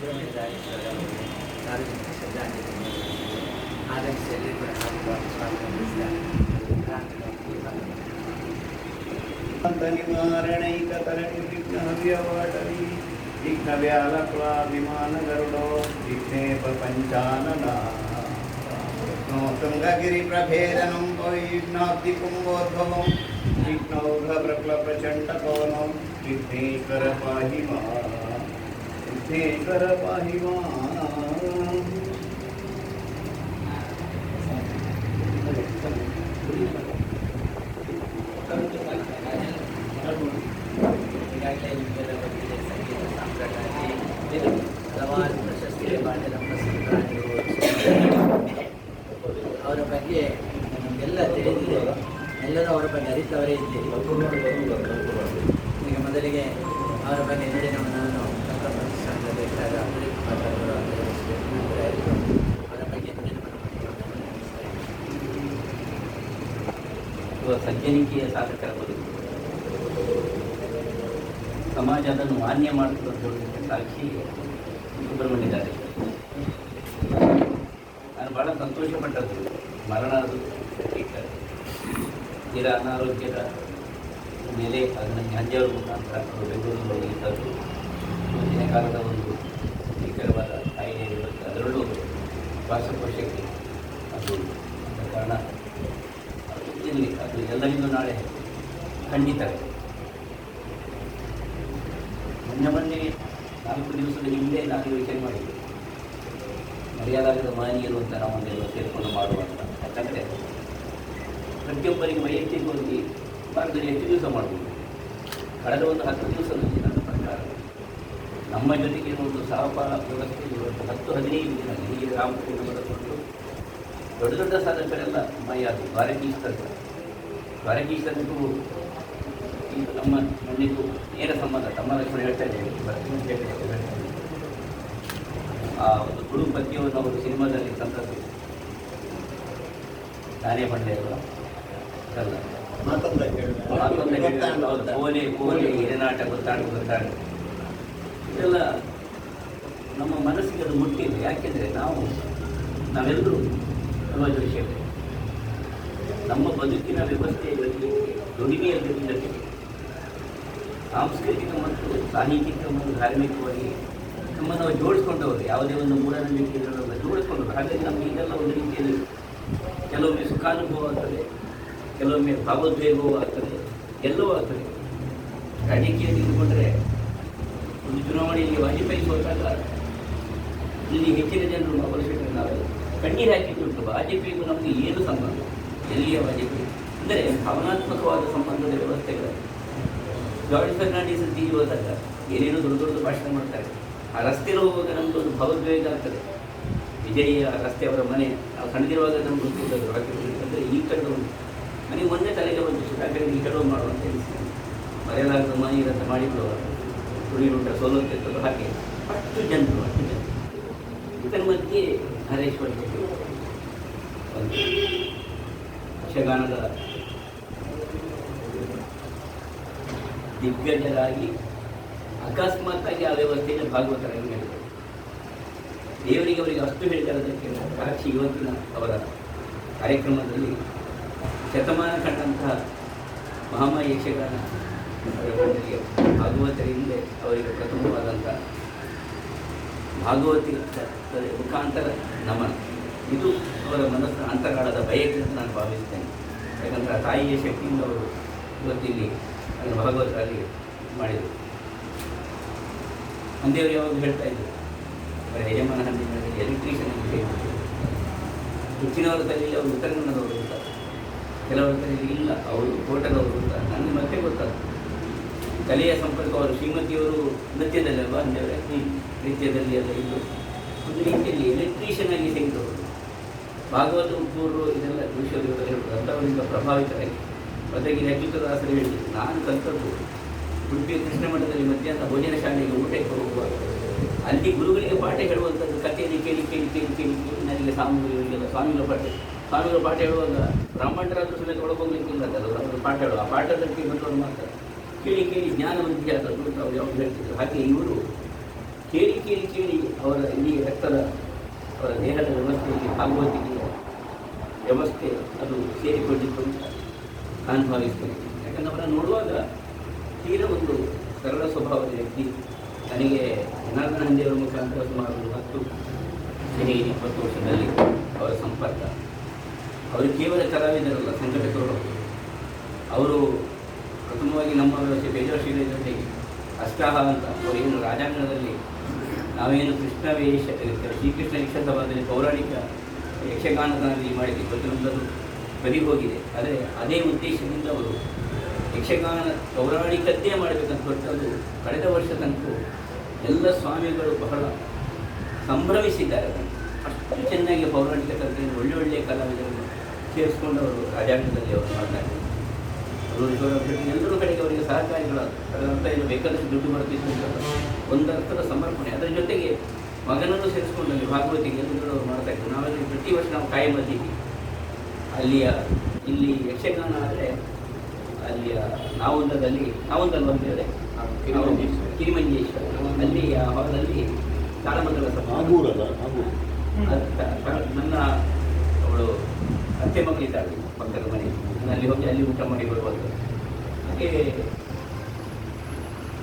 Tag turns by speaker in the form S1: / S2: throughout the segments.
S1: ಸುಬ್ರಹ್ಮಣ್ಯ ದಾಯೇಶ್ವರ ಅವರಿಗೆ ಸಾರ್ವಜನಿಕ ಶ್ರದ್ಧಾಂಜಲಿ ನೀಡುವುದು ಆಗಮಿಸಿಯಲ್ಲಿ ಕೂಡ ನಾವು ಸ್ವಾಗತ சேகர பரிவானம் ಹಲವಾರು ಪ್ರಶಸ್ತಿಗೆ ಮಾಡಿದ ನಮ್ಮ ಸಂಕ್ರಾಂತಿಗಳು ಅವರ ಬಗ್ಗೆ ನಮಗೆಲ್ಲ ತಿಳಿದಿದೆ ಎಲ್ಲರೂ ಅವರ ಬಗ್ಗೆ ಅರಿತವರೇ ಇದ್ದೀವಿ
S2: ಇವ ಸಜ್ಜನಿಕೆಯ ಸಾಧಕರ ಬದುಕು ಸಮಾಜ ಅದನ್ನು ಮಾನ್ಯ ಮಾಡುವುದಕ್ಕೆ ಸಾಕ್ಷಿ ಸುಬ್ರಹ್ಮಣ್ಯದ್ದಾರೆ ನಾನು ಬಹಳ ಸಂತೋಷಪಟ್ಟದ್ದು ಮರಣ ಅದು ಸಿಕ್ಕ ತೀರ ಅನಾರೋಗ್ಯದ ಮೇಲೆ ಅದನ್ನು ಅಂಜಾರು ಮುಖಾಂತರ ಅವರು ಬೆಂಗಳೂರಿನಲ್ಲಿ ಇದ್ದದ್ದು ಮುಂದಿನ ಕಾಲದ ಒಂದು ಭೀಕರವಾದ ಕಾಯಿಲೆ ಅದರಲ್ಲೂ ಶ್ವಾಸಕೋಶಕ್ಕೆ ಅದು ಕಾರಣ. ಅದು ಎಲ್ಲರಿಗೂ ನಾಳೆ ಖಂಡಿತ. ಮೊನ್ನೆ ಮೊನ್ನೆ ನಾಲ್ಕು ದಿವಸದ ಹಿಂದೆ ನಾನು ಯೋಚನೆ ಮಾಡಿದ್ದೆ ಮರ್ಯಾದಾಗದ ಮಹನೀಯರು ಅಂತ ನಾವೊಂದೆಲ್ಲ ಸೇರಿಕೊಂಡು ಮಾಡುವಂತ ಯಾಕಂದರೆ ಪ್ರತಿಯೊಬ್ಬರಿಗೆ ವೈಯಕ್ತಿಕವಾಗಿ ಭಾರತದಲ್ಲಿ ಹೆಚ್ಚು ದಿವಸ ಮಾಡ್ಬೋದು. ಕಳೆದ ಒಂದು ಹತ್ತು ದಿವಸದಲ್ಲಿ ನನ್ನ ಪ್ರಕಾರ ನಮ್ಮ ಜೊತೆಗೆ ಒಂದು ಸಹಪಾಲ ವ್ಯವಸ್ಥೆ ಹತ್ತು ಹದಿನೈದು ದಿನ ಹೀಗೆ ರಾಮಕೃಷ್ಣ ದೊಡ್ಡ ದೊಡ್ಡ ಸಾಧಕರೆಲ್ಲ ಭಾರತೀಯ ದ್ವಾರಕೀಶ್ವರ ದ್ವಾರಕೀಶ್ವರನಿಗೂ ಈ ನಮ್ಮ ಮಣ್ಣಿಗೂ ನೇರ ಸಂಬಂಧ ತಮ್ಮ ಕೂಡ ಹೇಳ್ತಾ ಇದ್ದೇವೆ. ಆ ಒಂದು ಗುರು ಪದ್ಯವನ್ನು ಅವರು ಸಿನಿಮಾದಲ್ಲಿ ತಂದದ್ದು ನಾನೇ ಬಂದೆ ಅಲ್ಲ ಕೋಲೆ ಕೋಲೆ ಹಿರೇನಾಟ ಗೊತ್ತಾಡು ಗೊತ್ತಾಡು ಇದೆಲ್ಲ ನಮ್ಮ ಮನಸ್ಸಿಗೆ ಅದು ಮುಟ್ಟಿಲ್ಲ. ಯಾಕೆಂದರೆ ನಾವು ನಾವೆಲ್ಲರೂ ಸಮಾಜ ವಿಷಯ ನಮ್ಮ ಬದುಕಿನ ವ್ಯವಸ್ಥೆಯಲ್ಲಿ ದುಡಿಮೆಯಲ್ಲಿ ಸಾಂಸ್ಕೃತಿಕ ಮತ್ತು ಸಾಹಿತ್ಯಿಕ ಮತ್ತು ಧಾರ್ಮಿಕವಾಗಿ ನಮ್ಮನ್ನು ನಾವು ಜೋಡಿಸ್ಕೊಂಡವರು. ಯಾವುದೇ ಒಂದು ಮೂಢನಂಬಿಕೆಗಳನ್ನು ಜೋಡಿಸ್ಕೊಂಡವರು. ಹಾಗಾಗಿ ನಮಗೆ ಇದೆಲ್ಲ ಒಂದು ರೀತಿಯಲ್ಲಿ ಕೆಲವೊಮ್ಮೆ ಸುಖಾನುಭವ ಆಗ್ತದೆ, ಕೆಲವೊಮ್ಮೆ ಭಾವೋದ್ವೇಗವೂ ಆಗ್ತದೆ, ಎಲ್ಲವೂ ಆಗ್ತದೆ. ರಾಜಕೀಯ ತೆಗೆದುಕೊಂಡ್ರೆ ಒಂದು ಚುನಾವಣೆಯಲ್ಲಿ ವಾಜಪೇಯಿ ಸೋತಾಗ ಇಲ್ಲಿ ಹೆಚ್ಚಿನ ಜನರು ಅವಶ್ಯಕತೆ ನಾವು ಕಣ್ಣೀರು ಹಾಕಿದ್ದುಂಟು. ವಾಜಪೇಯಿಗೂ ನಮಗೆ ಏನು ಸಂಬಂಧ ಎಲ್ಲಿಯ ವಾಜಪೇಯಿ ಅಂದರೆ ಭಾವನಾತ್ಮಕವಾದ ಸಂಬಂಧದ ವ್ಯವಸ್ಥೆಗಳು. ಜಾರ್ಜ್ ಫರ್ನಾಂಡಿಸ್ ಅಂತ ಹೋದಾಗ ಏನೇನೋ ದೊಡ್ಡ ದೊಡ್ಡ ಭಾಷಣ ಮಾಡ್ತಾರೆ. ಆ ರಸ್ತೆಯಲ್ಲಿ ಹೋಗುವಾಗ ನಮ್ದು ಒಂದು ಭಾವೋದ್ವೇಗ ಆಗ್ತದೆ. ವಿಜಯ ರಸ್ತೆ ಅವರ ಮನೆ, ನಾವು ಸಣ್ಣದಿರುವಾಗ ನಮ್ಗೆ ಗೊತ್ತಿದ್ದದ್ದು ಅಂದರೆ ಈ ಕಡೆ ಒಂದು ನನಗೆ ಒಂದೇ ತಲೆಗೆ ಬಂದು ಸುಧಾಕರ್ ಈ ಕಡೆ ಮಾಡುವಂತ ಮನೆ ಮರೆಯಲಾಗದ ಮನೆಯಂತ ಮಾಡಿದ್ದು ತುಳಿರುಂಟ ಸೋಲುತ್ತಿದ್ದದ್ದು ಹಾಗೆ. ಅಷ್ಟು ಜನರು ಅಷ್ಟು ಜನರು. ಇದರ ಮಧ್ಯೆ ಹರೇಶ್ವರ ಒಂದು ಯಕ್ಷಗಾನದ ದಿಗ್ಗಜರಾಗಿ ಅಕಸ್ಮಾತ್ತಾಗಿ ಆ ವ್ಯವಸ್ಥೆಯಲ್ಲಿ ಭಾಗವತರಾಗಿ ಹೇಳಿದರು ದೇವರಿಗೆ ಅವರಿಗೆ ಅಷ್ಟು ಹೇಳಿದರದಕ್ಕೆ ಸಾಕ್ಷಿ ಇವತ್ತಿನ ಅವರ ಕಾರ್ಯಕ್ರಮದಲ್ಲಿ ಶತಮಾನ ಕಂಡಂತಹ ಮಹಾಮ ಯಕ್ಷಗಾನ ಭಾಗವತರ ಹಿಂದೆ ಅವರಿಗೆ ಪ್ರಥಮವಾದಂಥ ಭಾಗವತಿ ಮುಖಾಂತರ ನಮನ ಇದು ಅವರ ಮನಸ್ಸಿನ ಅಂತಕಾಲದ ಬಯಕೆ ಅಂತ ನಾನು ಭಾವಿಸ್ತೇನೆ. ಯಾಕಂದರೆ ಆ ತಾಯಿಯ ಶಕ್ತಿಯಿಂದ ಅವರು ಇವತ್ತಿಲ್ಲಿ ಅದನ್ನು ಭಗವತರಾಗಿ ಮಾಡಿದರು. ತಂದೆಯವರು ಯಾವಾಗ ಹೇಳ್ತಾ ಇದ್ದರು ಅವರ ಯಜಮಾನ ಹಂದಿನಲ್ಲಿ ಎಲೆಕ್ಟ್ರಿಷಿಯನ್ ಅಂತ ಹೇಳಿದ್ರು. ಹೆಚ್ಚಿನವರ ತಲೆಯಲ್ಲಿ ಅವರು ಉತ್ತರ ಕನ್ನಡದವರು ಅಂತ. ಕೆಲವರ ತಲೆಯಲ್ಲಿ ಇಲ್ಲ, ಅವರು ಕೋಟದವರು ಅಂತ. ನನಗೆ ಮತ್ತೆ ಗೊತ್ತಾಗ್ತದೆ. ಕಲೆಯ ಸಂಪರ್ಕ, ಅವರು ಶ್ರೀಮತಿಯವರು ನೃತ್ಯದಲ್ಲಿ ಅಲ್ವಾ ಅಂದೇವ್ರೆ ನೃತ್ಯದಲ್ಲಿ ಎಲ್ಲ ಇದ್ದು ಒಂದು ರೀತಿಯಲ್ಲಿ ಎಲೆಕ್ಟ್ರಿಷಿಯನ್ ಆಗಿ ತೆಗೆದವರು ಭಾಗವತ ಉಪ್ಪೂರು ಇದೆಲ್ಲ ಹೇಳ್ಬೋದು ಅಂಥವರಿಂದ ಪ್ರಭಾವಿತರಾಗಿ. ಜೊತೆಗೆ ಅಚ್ಯುತದಾಸರು ಹೇಳಿ. ನಾನು ಕಲಿತದ್ದು ಉಡುಪಿ ಕೃಷ್ಣ ಮಠದಲ್ಲಿ ಮಧ್ಯಾಹ್ನ ಭೋಜನ ಶಾಲೆಗೆ ಊಟಕ್ಕೆ ಹೋಗುವಾಗ. ಅಲ್ಲಿ ಗುರುಗಳಿಗೆ ಪಾಠ ಹೇಳುವಂಥದ್ದು ಕಥೆಯಲ್ಲಿ ಕೇಳಿ ಕೇಳಿ ಕೇಳಿ ಕೇಳಿ ಕೇಳಿ. ನನಗೆ ಸ್ವಾಮಿಗಳಿಗೆಲ್ಲ ಸ್ವಾಮಿಗಳ ಪಾಠ. ಸ್ವಾಮಿಗಳ ಪಾಠ ಹೇಳುವಾಗ ಬ್ರಾಹ್ಮಣರಾದರೂ ಸಮೇತ ಒಳಗೋಗ್ಲಿಕ್ಕೆ ಇಲ್ಲ ಅದರ ಪಾಠ ಹೇಳುವ. ಆ ಪಾಠದಲ್ಲಿ ಬಂದವರು ಮಾತ್ರ. ಕೇಳಿ ಕೇಳಿ ಆದದ್ದು ಅಂತ ಅವರು ಯಾವಾಗ ಹೇಳ್ತಿದ್ರು. ಹಾಗೆ ಇವರು ಕೇಳಿ ಕೇಳಿ ಕೇಳಿ ಅವರ ಇಲ್ಲಿ ರಕ್ತದ, ಅವರ ದೇಹದ ವ್ಯವಸ್ಥೆಯಲ್ಲಿ ಭಾಗವತಿಕೆಯ ವ್ಯವಸ್ಥೆ ಅದು ಸೇರಿಕೊಂಡಿತ್ತು ಅಂತ ನಾನು ಭಾವಿಸ್ತೇನೆ. ಯಾಕಂದ್ರೆ ಅವರನ್ನು ನೋಡುವಾಗ ತೀರ ಒಂದು ಸರಳ ಸ್ವಭಾವದ ವ್ಯಕ್ತಿ. ನನಗೆ ಜನಾರ್ದನ ಹಂದಿಯವರ ಮುಖಾಂತರ ಸುಮಾರು ಹತ್ತು ಹದಿನೈದು ಇಪ್ಪತ್ತು ವರ್ಷದಲ್ಲಿ ಅವರ ಸಂಪರ್ಕ. ಅವರು ಕೇವಲ ಕಲಾವಿದರಲ್ಲ, ಸಂಘಟಕರು. ಅವರು ಪ್ರಥಮವಾಗಿ ನಮ್ಮ ವ್ಯವಸ್ಥೆ ಬೇಜಾಶೀಲ ಜೊತೆಗೆ ಅಷ್ಟಾಹ ಅಂತ ಅವರೇನು ರಾಜಾಂಗಣದಲ್ಲಿ ನಾವೇನು ಕೃಷ್ಣ ವೇಷ ಶ್ರೀಕೃಷ್ಣ ಯಕ್ಷಸಭಾದಲ್ಲಿ ಪೌರಾಣಿಕ ಯಕ್ಷಗಾನದಲ್ಲಿ ಮಾಡಿದ್ವಿ ಇವತ್ತು ಬಲಿ ಹೋಗಿದೆ ಆದರೆ ಅದೇ ಉದ್ದೇಶದಿಂದ ಅವರು ಯಕ್ಷಗಾನ ಪೌರಾಣಿಕದ್ದೇ ಮಾಡಬೇಕಂತ ಕಳೆದ ವರ್ಷ ತನಕ ಎಲ್ಲ ಸ್ವಾಮಿಗಳು ಬಹಳ ಸಂಭ್ರಮಿಸಿದ್ದಾರೆ ಅಷ್ಟು ಚೆನ್ನಾಗಿ ಪೌರಾಣಿಕ ತಂತ್ರದಿಂದ ಒಳ್ಳೆ ಒಳ್ಳೆಯ ಕಲಾವಿದರನ್ನು ಸೇರಿಸ್ಕೊಂಡು ಅವರು ರಾಜಾಂಗದಲ್ಲಿ ಅವರು ಮಾಡ್ತಾರೆ ಅವರು ಎಲ್ಲರೂ ಕಡೆಗೆ ಅವರಿಗೆ ಸಹಕಾರಿಗಳು ಅದರ ಅರ್ಥ ಏನು ಬೇಕಾದಷ್ಟು ದುಡ್ಡು ಬರ್ತಿತ್ತು ಅಂತ ಒಂದು ಅರ್ಥದ ಸಮರ್ಪಣೆ. ಅದರ ಜೊತೆಗೆ ಮಗನನ್ನು ಸೇರಿಸ್ಕೊಂಡು ಅಲ್ಲಿ ಭಾಗವತಿಗೆ ಅವರು ಅವ್ರು ಮಾಡ್ತಾ ಇದ್ರು. ನಾವೆಲ್ಲ ಪ್ರತಿ ವರ್ಷ ನಾವು ಕಾಯಿ ಬಂದಿದ್ವಿ. ಅಲ್ಲಿಯ ಇಲ್ಲಿ ಯಕ್ಷಗಾನ ಆದರೆ ಅಲ್ಲಿಯ ನಾವೊಂದದಲ್ಲಿ ನಾವೊಂದಲ್ಲಿ ಬಂದಿದೆ ಕಿರಿಮಂಜೇಶ್ವರ ಅಲ್ಲಿ ಆ ಹಾಲಲ್ಲಿ ತಾಳಮಂಗಲ ಸಭಾ.
S3: ನಾಗೂರಲ್ಲ ನಾಗೂರು.
S2: ಅದ್ ತ- ತ- ನನ್ನ ಅವಳು ಅತ್ತೆ ಮಗಳಿದ್ದಾಳೆ ಪಕ್ಕದ ಮನೆ. ನಾನು ಅಲ್ಲಿ ಹೋಗಿ ಅಲ್ಲಿ ಊಟ ಮಾಡಿ ಬರುವಾಗ. ಹಾಗೆ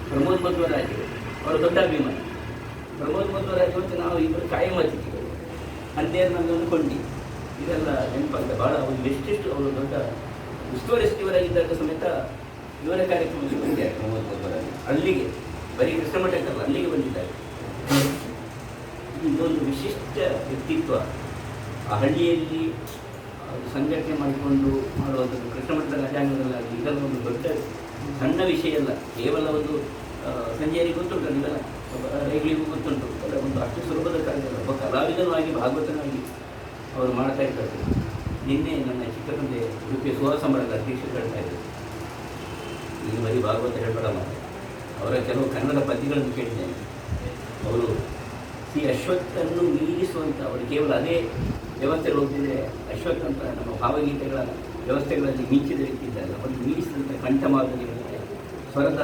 S2: ಪ್ರಮೋದ್ ಮಧ್ವರಾಜ್ ಅವರು ದೊಡ್ಡ ಅಭಿಮಾನಿ. ಪ್ರಮೋದ್ ಮಧ್ವರಾಜ್ ಮತ್ತು ನಾವು ಇಬ್ಬರು ಕಾಯಂ ಅತಿಥಿಗಳು ಅಂತೇಳಿ ನಮಗೆ ಅಂದ್ಕೊಂಡು ಕೊಂಡಿ ಇದೆಲ್ಲ ನೆನಪಾಗ್ತದೆ ಭಾಳ ಒಂದು ಎಷ್ಟೆಷ್ಟು ಅವರು ದೊಡ್ಡ ಉಸ್ತುವಾರಿ ಸಚಿವರಾಗಿದ್ದಾಗ ಸಮೇತ ಇವರ ಕಾರ್ಯಕ್ರಮಕ್ಕೆ ಬಂದಿದ್ದಾರೆ ಪ್ರಮೋದ್ ಮಧ್ವರಾಜ್ ಅಲ್ಲಿಗೆ ಬರೀ ಕೃಷ್ಣಮಠಕ್ಕಲ್ಲ ಅಲ್ಲಿಗೆ ಬಂದಿದ್ದಾರೆ. ಇದೊಂದು ವಿಶಿಷ್ಟ ವ್ಯಕ್ತಿತ್ವ. ಆ ಹಳ್ಳಿಯಲ್ಲಿ ಸಂಘಟನೆ ಮಾಡಿಕೊಂಡು ಮಾಡುವಂಥದ್ದು ಕೃಷ್ಣಮಠದ ರಾಜಾಂಗದಲ್ಲಾಗಲಿ ಇದೆಲ್ಲ ಒಂದು ದೊಡ್ಡ ಸಣ್ಣ ವಿಷಯ ಅಲ್ಲ. ಕೇವಲ ಒಂದು ಸಂಜೆಯಲ್ಲಿ ಗೊತ್ತುಂಟು ಇದೆಲ್ಲ. ರೈಗಳಿಗೂ ಗೊತ್ತುಂಟು. ಅಂದರೆ ಒಂದು ಅಷ್ಟು ಸುಲಭದ ಕಾರ್ಯ. ಒಬ್ಬ ಕಲಾವಿದನಾಗಿ ಭಾಗವತನಾಗಿ ಅವರು ಮಾಡ್ತಾ ಇರ್ತಾರೆ. ನಿನ್ನೆ ನನ್ನ ಚಿತ್ರಕಂದೆ ತಂದೆ ಉಡುಪಿ ಸುಹಾಸಂಬರದ ಅಧ್ಯಕ್ಷರು ಹೇಳ್ತಾ ಇದ್ದರು ನೀನು ಬರೀ ಭಾಗವತ ಹೇಳ್ಬೇಡ ಅವರ ಕೆಲವು ಕನ್ನಡ ಪದ್ಯಗಳನ್ನು ಕೇಳಿದ್ದೇನೆ. ಅವರು ಸಿ ಅಶ್ವತ್ಥನ್ನು ಮೀರಿಸುವಂಥ ಅವರು ಕೇವಲ ಅದೇ ವ್ಯವಸ್ಥೆಗಳು ಹೋಗ್ತಿದ್ರೆ ಅಶ್ವತ್ಥ ಅಂತ ನಮ್ಮ ಭಾವಗೀತೆಗಳ ವ್ಯವಸ್ಥೆಗಳಲ್ಲಿ ಮಿಂಚಿದ ವ್ಯಕ್ತಿ ಇದ್ದಾರೆ ಅವರು ಮೀರಿಸಿದಂಥ ಕಂಠಮಾರ್ಗದಲ್ಲಿ ಸ್ವರದ